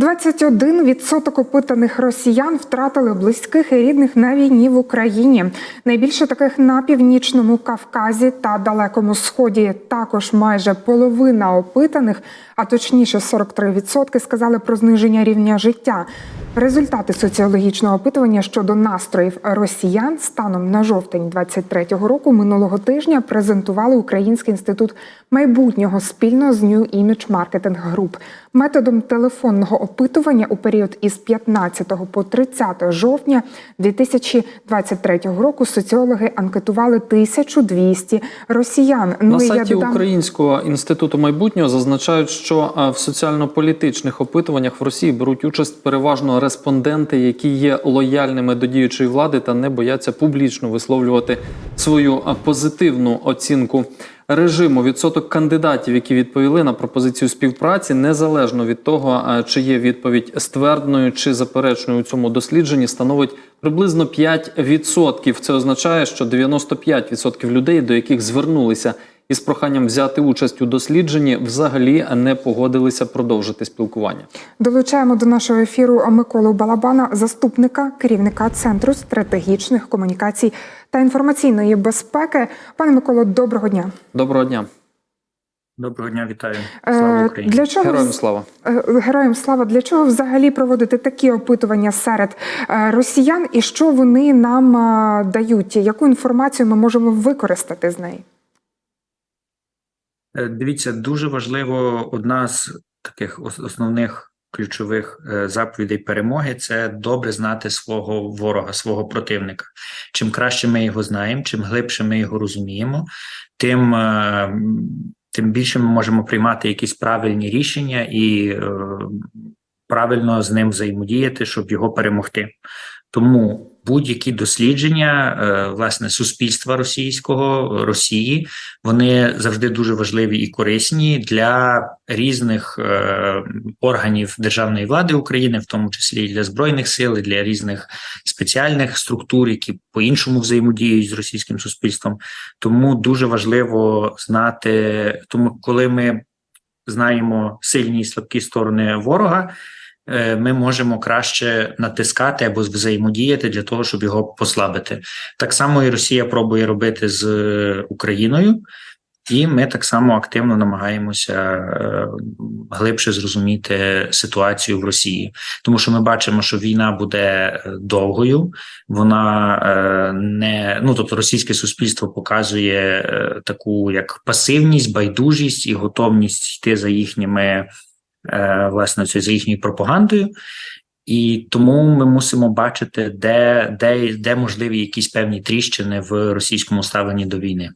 21% опитаних росіян втратили близьких і рідних на війні в Україні. Найбільше таких на північному Кавказі та Далекому Сході. Також майже половина опитаних, а точніше 43% сказали про зниження рівня життя. Результати соціологічного опитування щодо настроїв росіян станом на жовтень 23-го року минулого тижня презентували Український інститут майбутнього спільно з New Image Marketing Group. Методом телефонного опитування у період із 15 по 30 жовтня 2023 року соціологи анкетували 1200 росіян. На я сайті додам- Українського інституту майбутнього зазначають, що е, в соціально-політичних опитуваннях в Росії беруть участь переважно респонденти, які є лояльними до діючої влади та не бояться публічно висловлювати свою позитивну оцінку режиму. Відсоток кандидатів, які відповіли на пропозицію співпраці, незалежно від того, чи є відповідь ствердною чи заперечною у цьому дослідженні, становить приблизно 5%. Це означає, що 95% людей, до яких звернулися із проханням взяти участь у дослідженні, взагалі не погодилися продовжити спілкування. Долучаємо до нашого ефіру Миколу Балабана, заступника керівника Центру стратегічних комунікацій та інформаційної безпеки. Пане Миколо, доброго дня. Доброго дня, Доброго дня, вітаю. Е, Слава Україні. Для чого героям слава. е, героям слава? Для чого взагалі проводити такі опитування серед е, росіян, і що вони нам дають? Яку інформацію ми можемо використати з неї? Е, Дивіться, дуже важливо одна з таких основних ключових е, заповідей перемоги це добре знати свого ворога, свого противника. Чим краще ми його знаємо, чим глибше ми його розуміємо, тим, е, тим більше ми можемо приймати якісь правильні рішення і правильно з ним взаємодіяти, щоб його перемогти. Тому будь-які дослідження е, власне суспільства російського Росії вони завжди дуже важливі і корисні для різних е, органів державної влади України, в тому числі для збройних сил, і для різних спеціальних структур, які по-іншому взаємодіють з російським суспільством. Тому дуже важливо знати, тому коли ми знаємо сильні і слабкі сторони ворога. Е, Ми можемо краще натискати або взаємодіяти для того, щоб його послабити. Так само і Росія пробує робити з е, Україною, і ми так само активно намагаємося е, глибше зрозуміти ситуацію в Росії, тому що ми бачимо, що війна буде довгою. Вона не ну тобто російське суспільство показує таку як пасивність, байдужість і готовність йти за їхніми власне це за їхньою пропагандою. І тому ми мусимо бачити, де, де, де можливі якісь певні тріщини в російському ставленні до війни.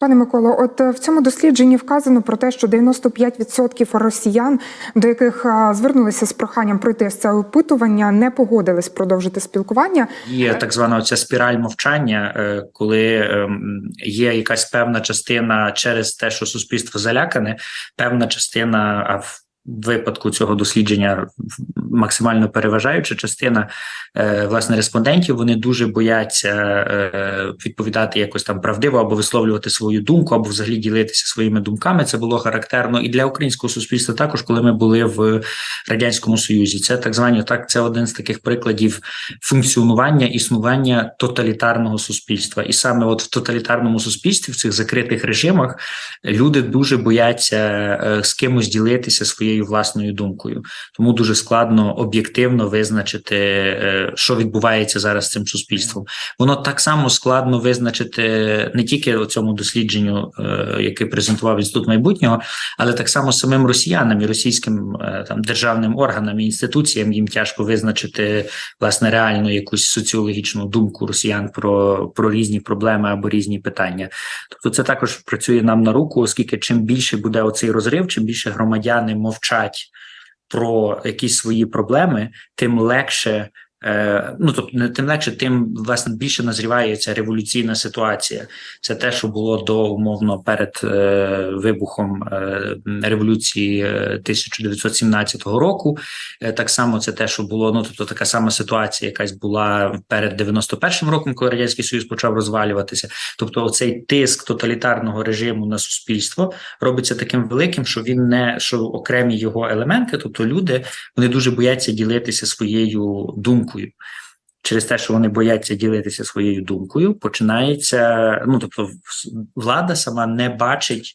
Пане Миколо, от е, в цьому дослідженні вказано про те, що 95% росіян, до яких е, звернулися з проханням пройти це опитування, не погодились продовжити спілкування. Є так звана ця спіраль мовчання, е, коли ем, є якась певна частина через те, що суспільство залякане, певна частина, а в випадку цього дослідження максимально переважаюча частина е, власне респондентів, вони дуже бояться е, відповідати якось там правдиво або висловлювати свою думку, або взагалі ділитися своїми думками. Це було характерно і для українського суспільства, також коли ми були в радянському союзі. Це так звані так. Це один з таких прикладів функціонування існування тоталітарного суспільства, і саме от в тоталітарному суспільстві, в цих закритих режимах, люди дуже бояться е, з кимось ділитися своєю власною думкою. Тому дуже складно об'єктивно визначити, е, що відбувається зараз з цим суспільством. Воно так само складно визначити не тільки у цьому дослідженню, е, яке презентував інститут майбутнього, але так само самим росіянам і російським е, там державним органам і інституціям їм тяжко визначити власне реальну якусь соціологічну думку росіян про, про різні проблеми або різні питання. Тобто, це також працює нам на руку, оскільки чим більше буде оцей розрив, чим більше громадяни мовчать про якісь свої проблеми, тим легше ну тобто, тим легше, тим власне більше назріває ця революційна ситуація. Це те, що було до умовно перед е, вибухом е, революції е, 1917 року. Е, так само це те, що було. Ну тобто, така сама ситуація, якась була перед 91-м роком, коли радянський союз почав розвалюватися. Тобто, оцей тиск тоталітарного режиму на суспільство робиться таким великим, що він не що окремі його елементи, тобто люди, вони дуже бояться ділитися своєю думкою. Через те, що вони бояться ділитися своєю думкою, починається. Ну тобто, влада сама не бачить,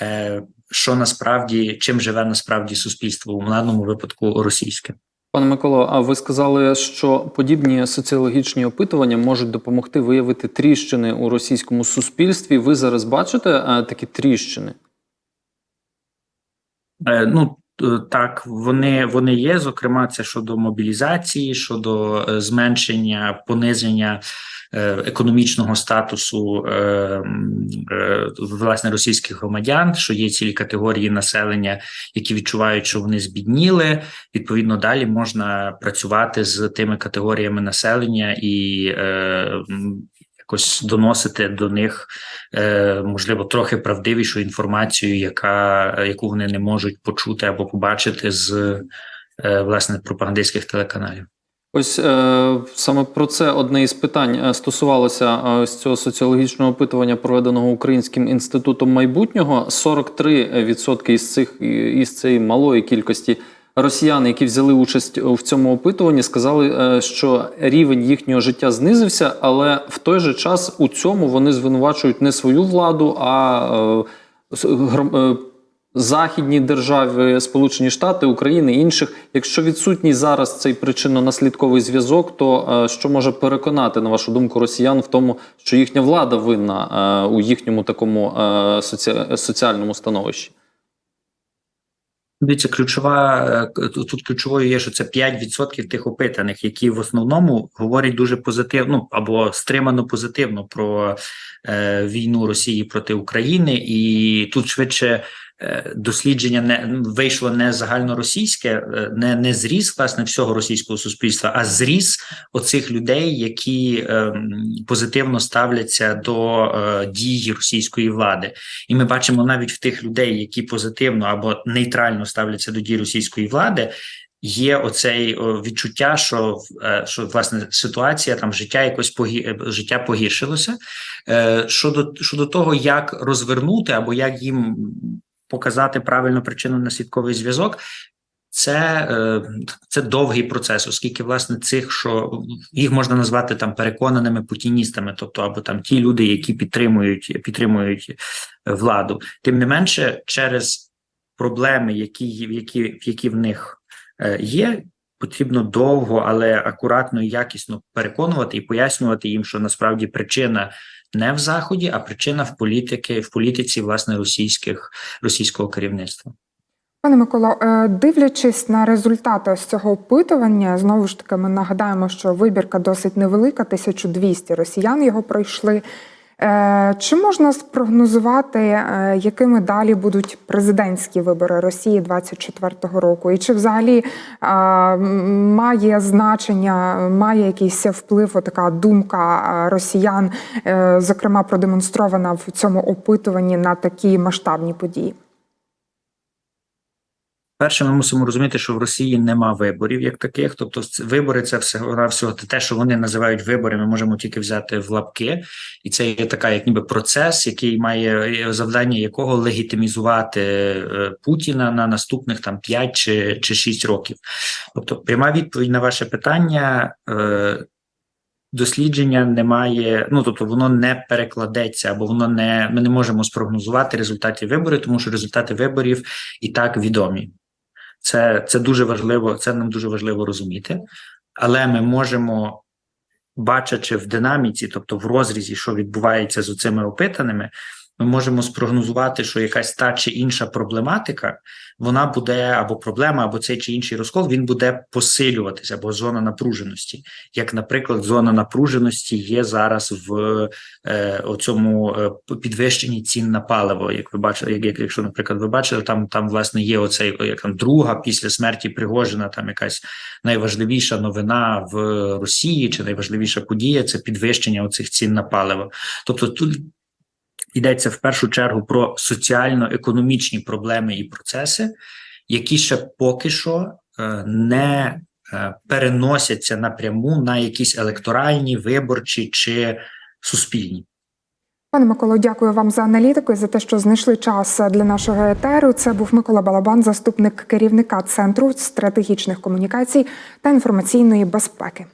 е, що насправді чим живе насправді суспільство у даному випадку російське. Пане Миколо, а ви сказали, що подібні соціологічні опитування можуть допомогти виявити тріщини у російському суспільстві. Ви зараз бачите е, такі тріщини? Е, ну так, вони, вони є. Зокрема, це щодо мобілізації, щодо е, зменшення пониження е, економічного статусу е, е, власне російських громадян, що є цілі категорії населення, які відчувають, що вони збідніли. Відповідно, далі можна працювати з тими категоріями населення і е, якось доносити до них е, можливо трохи правдивішу інформацію, яка яку вони не можуть почути або побачити з е, власне пропагандистських телеканалів. Ось е, саме про це одне із питань е, стосувалося ось цього соціологічного опитування, проведеного Українським інститутом майбутнього. 43% із цих із цієї малої кількості росіян, які взяли участь в цьому опитуванні, сказали, е, що рівень їхнього життя знизився, але в той же час у цьому вони звинувачують не свою владу, а е, е, західні держави, Сполучені Штати, України інших. Якщо відсутній зараз цей причинно-наслідковий зв'язок, то що може переконати, на вашу думку, росіян в тому, що їхня влада винна у їхньому такому соці- соціальному становищі? Дивіться, ключова е, тут ключовою є, що це 5% тих опитаних, які в основному говорять дуже позитивно ну, або стримано позитивно про е, війну Росії проти України, і тут швидше дослідження не вийшло не загальноросійське, е, не, не зріз власне всього російського суспільства, а зріз оцих людей, які е, позитивно ставляться до е, дії російської влади. І ми бачимо навіть в тих людей, які позитивно або нейтрально ставляться до дій російської влади. Є оцей відчуття, що е, що власне ситуація там життя якось погі... е, життя погіршилося. Е, Щодо щодо того, як розвернути або як їм показати правильно причинно-наслідковий зв'язок, це, е, це довгий процес, оскільки власне цих, що їх можна назвати там переконаними путіністами, тобто або там ті люди, які підтримують підтримують е, владу. Тим не менше, через проблеми, які які, які в них е, є, потрібно довго, але акуратно і якісно переконувати і пояснювати їм, що насправді причина не в заході, а причина в політики, в політиці власне російських російського керівництва. Пане Миколо, е, дивлячись на результати з цього опитування, знову ж таки, ми нагадаємо, що вибірка досить невелика, 1200 росіян його пройшли. Е, Чи можна спрогнозувати, е, якими далі будуть президентські вибори Росії 24-го року? І чи взагалі е, має значення, має якийсь вплив така думка росіян, зокрема продемонстрована в цьому опитуванні на такі масштабні події? Перше, ми мусимо розуміти, що в Росії нема виборів як таких. Тобто, вибори це все всього те, що вони називають вибори. Ми можемо тільки взяти в лапки, і це є така, як ніби процес, який має е, завдання якого легітимізувати е, Путіна на наступних там 5 чи, чи 6 років. Тобто, пряма відповідь на ваше питання. Е, Дослідження немає, ну тобто воно не перекладеться, або воно не ми не можемо спрогнозувати результати виборів, тому що результати виборів і так відомі. Це, це дуже важливо, це нам дуже важливо розуміти, але ми можемо, бачачи в динаміці, тобто в розрізі, що відбувається з цими опитаними, ми можемо спрогнозувати, що якась та чи інша проблематика, вона буде або проблема, або цей чи інший розкол, він буде посилюватися, або зона напруженості. Як, наприклад, зона напруженості є зараз в е, оцьому е, підвищенні цін на паливо. Як ви бачили, як якщо, наприклад, ви бачили, там там власне є оцей як там друга після смерті Пригожина, там якась найважливіша новина в Росії чи найважливіша подія це підвищення оцих цін на паливо. Тобто тут йдеться в першу чергу про соціально-економічні проблеми і процеси, які ще поки що е, не е, переносяться напряму на якісь електоральні, виборчі чи суспільні. Пане Миколо, дякую вам за аналітику і за те, що знайшли час для нашого етеру. Це був Микола Балабан, заступник керівника Центру стратегічних комунікацій та інформаційної безпеки.